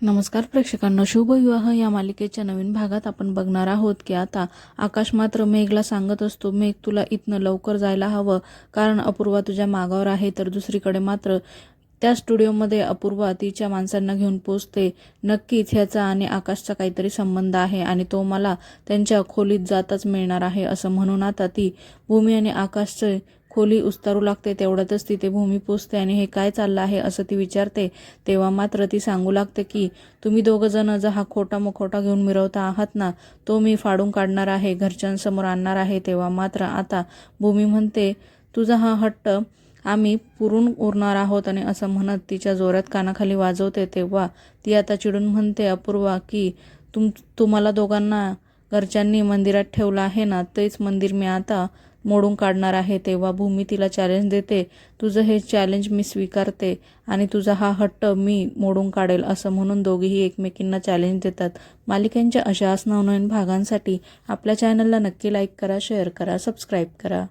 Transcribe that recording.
नमस्कार प्रेक्षकांना शुभविवाह या मालिकेच्या नवीन भागात आपण बघणार आहोत की आता आकाश मात्र मेघला सांगत असतो मेघ तुला इथनं लवकर जायला हवं. कारण अपूर्वा तुझ्या मागावर आहे तर दुसरीकडे मात्र त्या स्टुडिओमध्ये अपूर्वा तिच्या माणसांना घेऊन पोचते. नक्कीच ह्याचा आणि आकाशचा काहीतरी संबंध आहे आणि तो मला त्यांच्या खोलीत जाताच मिळणार आहे असं म्हणून आता ती भूमी आणि आकाशचे खोली उस्तारू लागते तेवढ्यातच तिथे भूमी पोचते आणि हे काय चाललं आहे असं ती विचारते. तेव्हा मात्र ती सांगू लागते की तुम्ही दोघं जण जर हा खोटा मुखोटा घेऊन मिरवता आहात ना तो मी फाडून काढणार आहे घरच्यांसमोर आणणार आहे. तेव्हा मात्र आता भूमी म्हणते तुझा हा हट्ट आम्ही पुरून उरणार आहोत. आणि असं म्हणत तिच्या जोरात कानाखाली वाजवते. तेव्हा ती आता चिडून म्हणते अपूर्वा की तुम तुम्हाला दोघांना घरच्यांनी मंदिरात ठेवलं आहे ना तेच मंदिर मी आता मोडून काढणार आहे. तेव्हा भूमी तिला चॅलेंज देते तुझं हे चॅलेंज मी स्वीकारते आणि तुझा हा हट्ट मी मोडून काढेल असं म्हणून दोघेही एकमेकींना चॅलेंज देतात. मालिकांच्या अशाच नवनवीन भागांसाठी आपल्या चॅनलला नक्की लाईक करा शेअर करा सबस्क्राईब करा.